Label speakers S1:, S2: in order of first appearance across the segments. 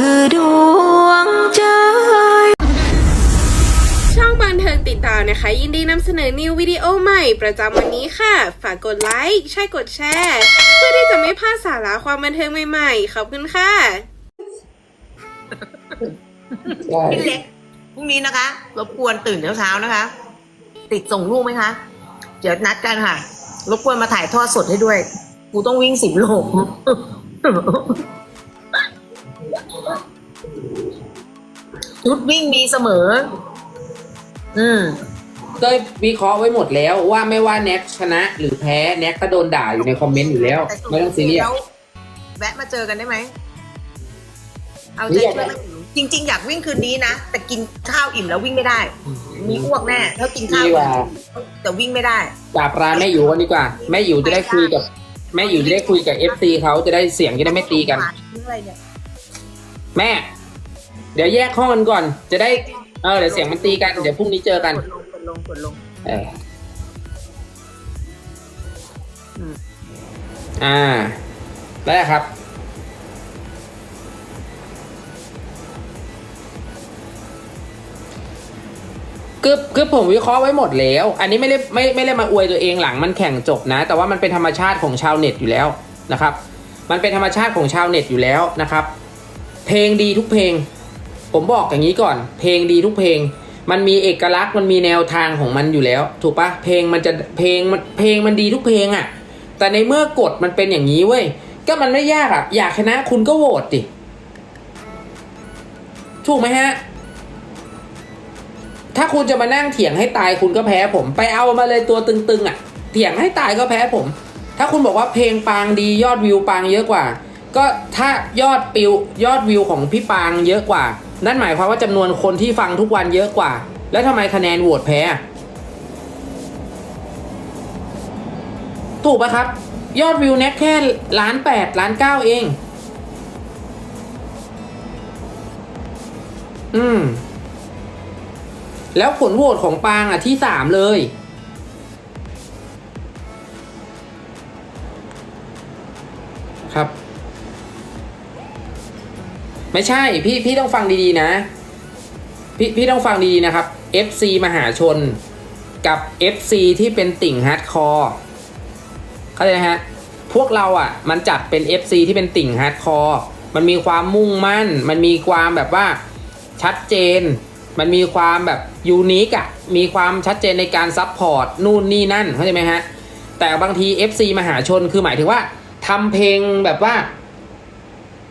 S1: คือดวงใจ
S2: ช่องบันเทิงติดตามนะคะ ยินดีนำเสนอนิววิดีโอใหม่ประจำวันนี้ค่ะ ฝากกดไลค์ใช่กดแชร์ เพื่อที่จะไม่พลาดสาระความบันเทิงใหม่ๆ ขอบคุณค่ะ
S3: ใช่
S4: พี่เล็กพรุ่งนี้นะคะ รบกวนตื่นเช้าๆนะคะ ติดส่งลูกไหมคะ เดี๋ยวนัดกันค่ะ รบกวนมาถ่ายทอดสดให้ด้วย กูต้องวิ่งสิบโล ชุดวิ่งมีเสมอ อืม
S3: ก็วิเคราะห์ไว้หมดแล้วว่าไม่ว่าแน็กชนะหรือแพ้แน็กก็โดนด่าอยู่ในคอมเมนต์อยู่แล้ว
S4: แต่สุด
S3: ไม่ต้องซีเรียส
S4: แล้วแวะมาเจอกันได้ไหม เอาใจช่วยกันจริง ๆ อยากวิ่งคืนนี้นะ แต่กินข้าวอิ่มแล้ววิ่งไม่ได้ มีอ้วกแน่ถ้ากินข้าว
S3: ดีกว่า
S4: แต่วิ่งไม่ได้
S3: ด่าปลาแม่อยู่กันดีกว่า แม่อยู่จะได้คุยกับ แม่อยู่จะได้คุยกับเอฟซีเขาจะได้เสียงจะได้ไม่ตีกัน
S4: อะไรเนี่ย
S3: แม่ เดี๋ยวแยกห้องกันก่อน จะได้ เออ เดี๋ยวเสียงมันตีกัน เดี๋ยวพรุ่งนี้เจอกัน
S4: กดลงกดลงกดลง
S3: เออ
S4: อืม
S3: อ่า ได้ครับ คือคือผมวิเคราะห์ไว้หมดแล้ว อันนี้ไม่ได้ไม่ไม่ได้มาอวยตัวเองหลังมันแข่งจบนะ แต่ว่ามันเป็นธรรมชาติของชาวเน็ตอยู่แล้วนะครับ มันเป็นธรรมชาติของชาวเน็ตอยู่แล้วนะครับ เพลงดีทุกเพลง ผมบอกอย่างนี้ก่อน เพลงดีทุกเพลง มันมีเอกลักษณ์มันมีแนวทางของมันอยู่แล้ว ถูกปะเพลงมันจะเพลงมันเพลงมันดีทุกเพลงอะ่ะ แต่ในเมื่อกฎมันเป็นอย่างนี้เว้ยก็มันไม่ยากอะ่ะ อยากชนะคุณก็โหวตดิถูกไหมฮะ ถ้าคุณจะมานั่งเถียงให้ตายคุณก็แพ้ผม ไปเอามาเลยตัวตึงๆอะ่ะ เถียงให้ตายก็แพ้ผม ถ้าคุณบอกว่าเพลงปางดียอดวิวปางเยอะกว่า ก็ถ้ายอดปิวยอดวิวของพี่ปางเยอะกว่า นั่นหมายความว่าจำนวนคนที่ฟังทุกวันเยอะกว่า แล้วทำไมคะแนนโหวตแพ้ ถูกปะครับ ยอดวิวเน็ตแค่ล้านแปดล้านเก้าเอง อืม แล้วผลโหวตของปางอะที่สามเลย ไม่ใช่พี่พี่ต้องฟังดีๆนะ พี่พี่ต้องฟังดีๆนะครับ FC มหาชนกับ FC ที่เป็นติ่งฮาร์ดคอร์เข้าใจไหมฮะพวกเราอะมันจัดเป็น FC ที่เป็นติ่งฮาร์ดคอร์มันมีความมุ่งมั่น มันมีความแบบว่าชัดเจน มันมีความแบบยูนิคอะมีความชัดเจนในการซัพพอร์ตนู่นนี่นั่นเข้าใจไหมฮะแต่บางที FC มหาชนคือหมายถึงว่าทำเพลงแบบว่า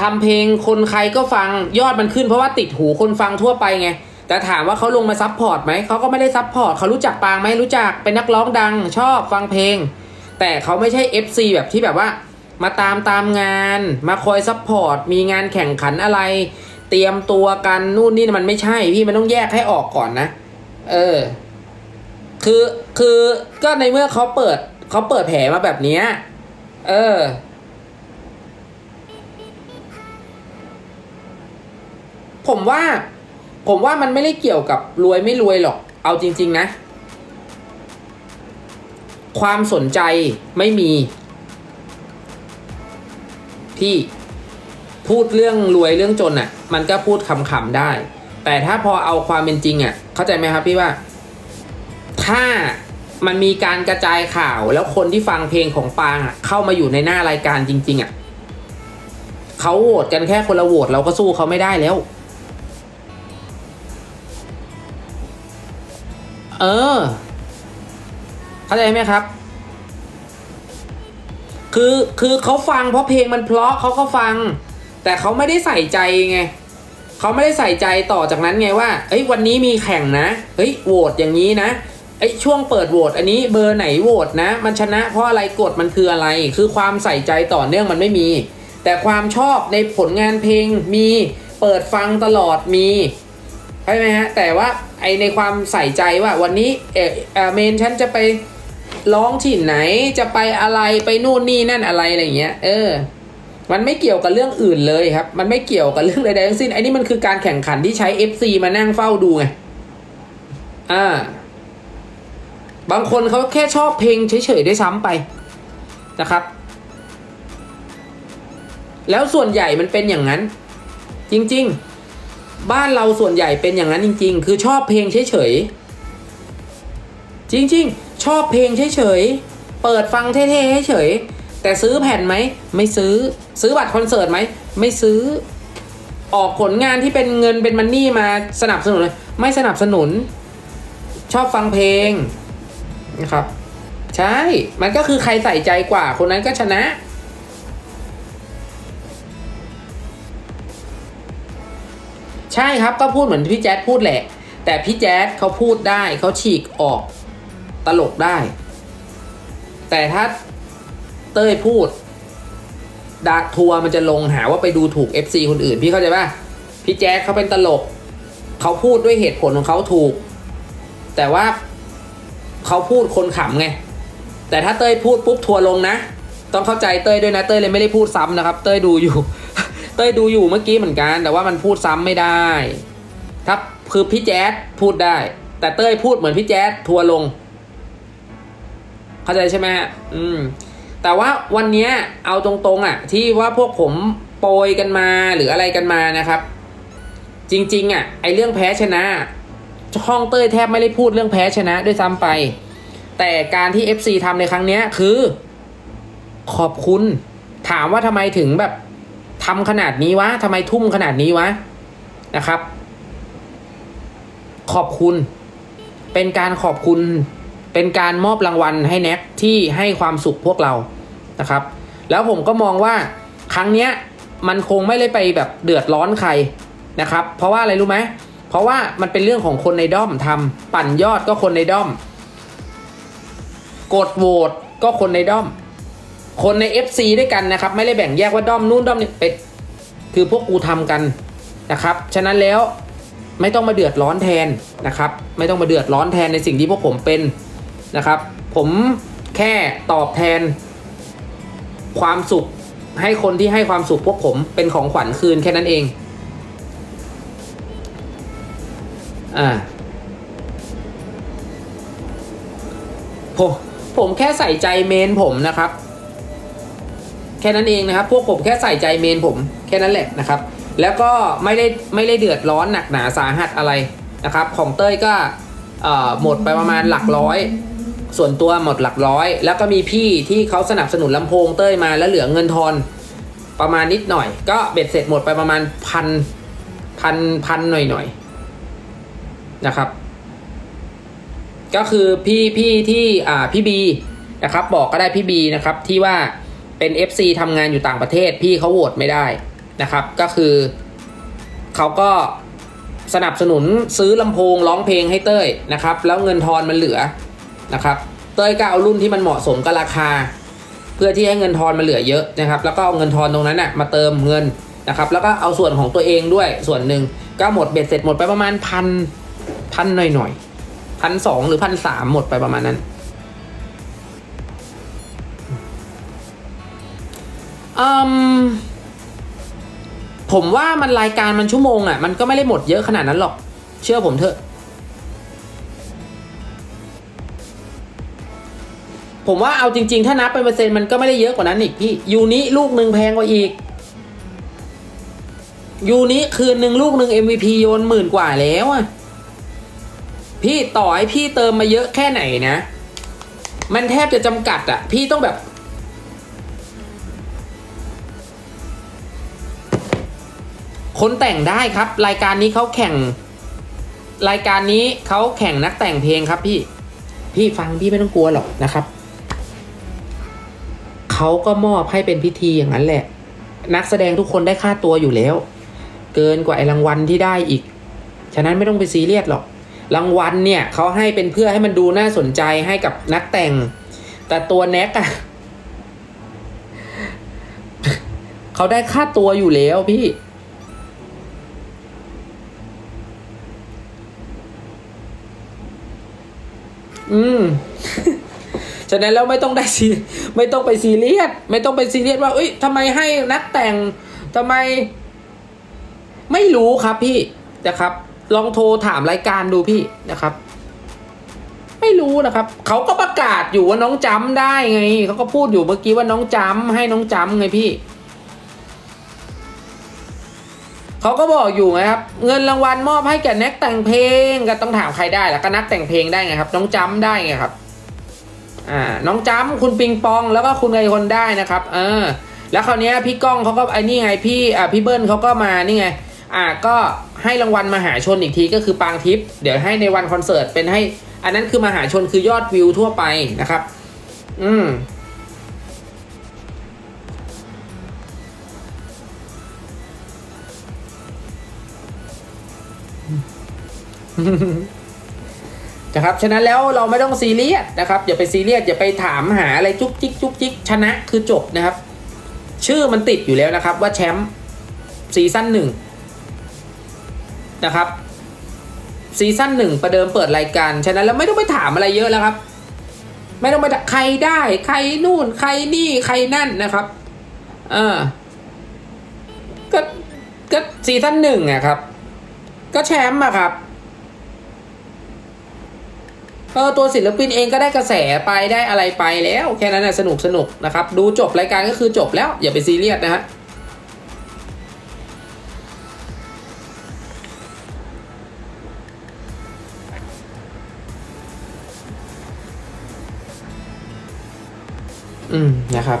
S3: ทำเพลงคนใครก็ฟังยอดมันขึ้นเพราะว่าติดหูคนฟังทั่วไปไงแต่ถามว่าเขาลงมาซับพอร์ตไหมเขาก็ไม่ได้ซับพอร์ตเขารู้จักปางไหมรู้จักเป็นนักร้องดัง ชอบฟังเพลง แต่เขาไม่ใช่ FC แบบที่แบบว่า มาตามตามงาน มาคอยซับพอร์ตมีงานแข่งขันอะไร เตรียมตัวกันนู่นนี่มันไม่ใช่พี่มันต้องแยกให้ออกก่อนนะ เออ คือคือก็ในเมื่อเขาเปิดเขาเปิดแผลมาแบบเนี้ยเออ ผมว่า ผมว่ามันไม่ได้เกี่ยวกับรวยไม่รวยหรอก เอาจริง ๆ นะ ความสนใจไม่มีพี่พูดเรื่องรวยเรื่องจนอะ่ะ มันก็พูดขำๆได้ แต่ถ้าพอเอาความเป็นจริงอะ่ะ เข้าใจไหมครับพี่ว่า ถ้ามันมีการกระจายข่าวแล้วคนที่ฟังเพลงของปางอะเข้ามาอยู่ในหน้ารายการจริง ๆอะ่ะเขาโหวตกันแค่คนละโหวตเราก็สู้เขาไม่ได้แล้ว เออ เข้าใจไหมครับ คือคือเขาฟังเพราะเพลงมันเพราะเขาก็ฟัง แต่เขาไม่ได้ใส่ใจไงเขาไม่ได้ใส่ใจต่อจากนั้นไงว่าเอ้ยวันนี้มีแข่งนะเฮ้ยโหวตอย่างนี้นะไอ้ช่วงเปิดโหวตอันนี้เบอร์ไหนโหวตนะ มันชนะเพราะอะไรกฎมันคืออะไร คือความใส่ใจต่อเนื่องมันไม่มี แต่ความชอบในผลงานเพลงมีเปิดฟังตลอดมี ใช่ไหมฮะ แต่ว่าไอในความใส่ใจว่าวันนี้เออเอเมนฉันจะไปร้องที่ไหนจะไปอะไรไปนู่นนี่นั่นอะไรอะไรเงี้ย เออ มันไม่เกี่ยวกับเรื่องอื่นเลยครับ มันไม่เกี่ยวกับเรื่องใดๆทั้งสิ้นไอ้นี่มันคือการแข่งขันที่ใช้ FC มานั่งเฝ้าดูไงอ่า บางคนเขาแค่ชอบเพลงเฉยๆด้วยซ้ำไปนะครับ แล้วส่วนใหญ่มันเป็นอย่างนั้น จริง ๆ บ้านเราส่วนใหญ่เป็นอย่างนั้นจริง ๆ คือชอบเพลงเฉยๆจริงๆ ชอบเพลงเฉยๆเปิดฟังเท่ๆเฉยๆแต่ซื้อแผ่นไหมไม่ซื้อซื้อบัตรคอนเสิร์ตไหมไม่ซื้อ ออกผลงานที่เป็นเงินเป็นมันนี่มาสนับสนุนเลยไม่สนับสนุน ชอบฟังเพลงนะครับ ใช่ มันก็คือใครใส่ใจกว่าคนนั้นก็ชนะ ใช่ครับก็พูดเหมือนพี่แจ๊ดพูดแหละ แต่พี่แจ๊ดเขาพูดได้เขาฉีกออกตลกได้ แต่ถ้าเต้ยพูดดาทัวร์มันจะลงหาว่าไปดูถูก FC คนอื่น พี่เข้าใจป่ะพี่แจ๊ดเขาเป็นตลก เขาพูดด้วยเหตุผลของเขาถูก แต่ว่าเขาพูดคนขำไง แต่ถ้าเต้ยพูดปุ๊บทัวร์ลงนะ ต้องเข้าใจเต้ยด้วยนะ เต้ยเลยไม่ได้พูดซ้ำนะครับ เต้ยดูอยู่ ต้ยดูอยู่เมื่อกี้เหมือนกัน แต่ว่ามันพูดซ้ำไม่ได้ถ้าคือพี่แจ๊ดพูดได้ แต่เต้ยพูดเหมือนพี่แจ๊ดทัวร์ลง เข้าใจใช่ไหมฮะอืม แต่ว่าวันนี้เอาตรงๆ อะ ที่ว่าพวกผมโปรยกันมาหรืออะไรกันมานะครับ จริง ๆ อะ ไอเรื่องแพ้ชนะช่องเต้ยแทบไม่ได้พูดเรื่องแพ้ชนะด้วยซ้ำไป แต่การที่ FC ทำในครั้งนี้คือ ขอบคุณ ถามว่าทำไมถึงแบบ ทำขนาดนี้วะทำไมทุ่มขนาดนี้วะนะครับ ขอบคุณ เป็นการขอบคุณ เป็นการมอบรางวัลให้แน็กที่ให้ความสุขพวกเรานะครับ แล้วผมก็มองว่าครั้งเนี้ยมันคงไม่ได้ไปแบบเดือดร้อนใครนะครับ เพราะว่าอะไรรู้ไหมเพราะว่ามันเป็นเรื่องของคนในด้อมทำปั่นยอดก็คนในด้อม กดโหวตก็คนในด้อม คนใน FC ด้วยกันนะครับ ไม่ได้แบ่งแยกว่าด้อมนู่นด้อมนี่เป็นคือพวกกูทำกันนะครับ ฉะนั้นแล้วไม่ต้องมาเดือดร้อนแทนนะครับ ไม่ต้องมาเดือดร้อนแทนในสิ่งที่พวกผมเป็นนะครับ ผมแค่ตอบแทน ความสุขให้คนที่ให้ความสุขพวกผมเป็นของขวัญคืนแค่นั้นเอง อ่าผมผมแค่ใส่ใจเมนผมนะครับ แค่นั้นเองนะครับ พวกผมแค่ใส่ใจเมนผมแค่นั้นแหละนะครับ แล้วก็ไม่ได้ไม่ได้เดือดร้อนหนักหนาสาหัสอะไรนะครับ ของเต้ยก็หมดไปประมาณหลักร้อย ส่วนตัวหมดหลักร้อย แล้วก็มีพี่ที่เขาสนับสนุนลำโพงเต้ยมาแล้วเหลือเงินทอนประมาณนิดหน่อย ก็เบ็ดเสร็จหมดไปประมาณพันพันพันหน่อยหน่อยๆนะครับ ก็คือพี่พี่ที่อ่าพี่บีนะครับ บอกก็ได้พี่บีนะครับที่ว่า เป็น FC ทำงานอยู่ต่างประเทศ พี่เขาโหวตไม่ได้นะครับ ก็คือเขาก็สนับสนุนซื้อลำโพงร้องเพลงให้เต้ยนะครับ แล้วเงินทอนมันเหลือนะครับ เต้ยก็เอารุ่นที่มันเหมาะสมกับราคา เพื่อที่ให้เงินทอนมันเหลือเยอะนะครับ แล้วก็เอาเงินทอนตรงนั้นน่ะมาเติมเงินนะครับ แล้วก็เอาส่วนของตัวเองด้วยส่วนหนึ่งก็หมดเบ็ดเสร็จหมดไปประมาณพันพันหน่อยหน่อยพันสองหรือพันสามหมดไปประมาณนั้น อืมผมว่ามันรายการมันชั่วโมงอะ่ะ มันก็ไม่ได้หมดเยอะขนาดนั้นหรอก เชื่อผมเถอะ ผมว่าเอาจริง ๆ ถ้านับเป็นเปอร์เซ็นต์มันก็ไม่ได้เยอะกว่านั้นอีกพี่ ยูนิลูกหนึ่งแพงกว่าอีก ยูนิคืนหนึ่งลูกหนึ่ง MVP โยนหมื่นกว่าแล้วอะพี่ต่อให้พี่เติมมาเยอะแค่ไหนนะ มันแทบจะจำกัดอะ พี่ต้องแบบ คนแต่งได้ครับ รายการนี้เขาแข่ง รายการนี้เขาแข่งนักแต่งเพลงครับพี่ พี่ฟังพี่ไม่ต้องกลัวหรอกนะครับเขาก็มอบให้เป็นพิธีอย่างนั้นแหละ นักแสดงทุกคนได้ค่าตัวอยู่แล้ว เกินกว่าไอ้รางวัลที่ได้อีก ฉะนั้นไม่ต้องไปซีเรียสหรอก รางวัลเนี่ยเขาให้เป็นเพื่อให้มันดูน่าสนใจให้กับนักแต่ง แต่ตัวแน็กอะเขาได้ค่าตัวอยู่แล้วพี่ อืมฉะนั้นแล้วไม่ต้องได้ซีไม่ต้องไปซีเรียสไม่ต้องไปซีเรียสว่าเอ้ยทำไมให้นักแต่งทำไม ไม่รู้ครับพี่นะครับ ลองโทรถามรายการดูพี่นะครับ ไม่รู้นะครับเขาก็ประกาศอยู่ว่าน้องจำได้ไงเขาก็พูดอยู่เมื่อกี้ว่าน้องจำให้น้องจำไงพี่ เขาก็บอกอยู่ไงครับเงินรางวัลมอบให้แก่นักแต่งเพลงก็ต้องถามใครได้ล่ะก็นักแต่งเพลงได้ไงครับ น้องจ้ำได้ไงครับอ่าน้องจ้ำคุณปิงปองแล้วก็คุณไอคนได้นะครับเออแล้วคราวนี้พี่ก้องเขาก็ไอ้นี่ไงพี่อ่าพี่เบิ้ลเขาก็มานี่ไงอ่าก็ให้รางวัลมหาชนอีกทีก็คือปางทิพย์เดี๋ยวให้ในวันคอนเสิร์ตเป็นให้ อันนั้นคือมหาชนคือยอดวิวทั่วไปนะครับ อืม นะครับฉะนั้นแล้วเราไม่ต้องซีเรียสนะครับอย่าไปซีเรียสอย่าไปถามหาอะไรจุกจิกจุกจิกชนะคือจบนะครับ ชื่อมันติดอยู่แล้วนะครับ ว่าแชมป์ซีซั่นหนึ่งนะครับซีซั่นหนึ่งประเดิมเปิดรายการฉะนั้นแล้วไม่ต้องไปถามอะไรเยอะแล้วครับ ไม่ต้องไปใครได้ใครนู่นใครนี่ใครนั่นนะครับเออก็ก็ซีซั่นหนึ่งอะครับ ก็แชมป์อะครับเออตัวศิลปินเองก็ได้กระแสไปได้อะไรไปแล้วแค่นั้นนะสนุกสนุกนะครับ ดูจบรายการก็คือจบแล้ว อย่าไปซีเรียสนะฮะอืมนะครับ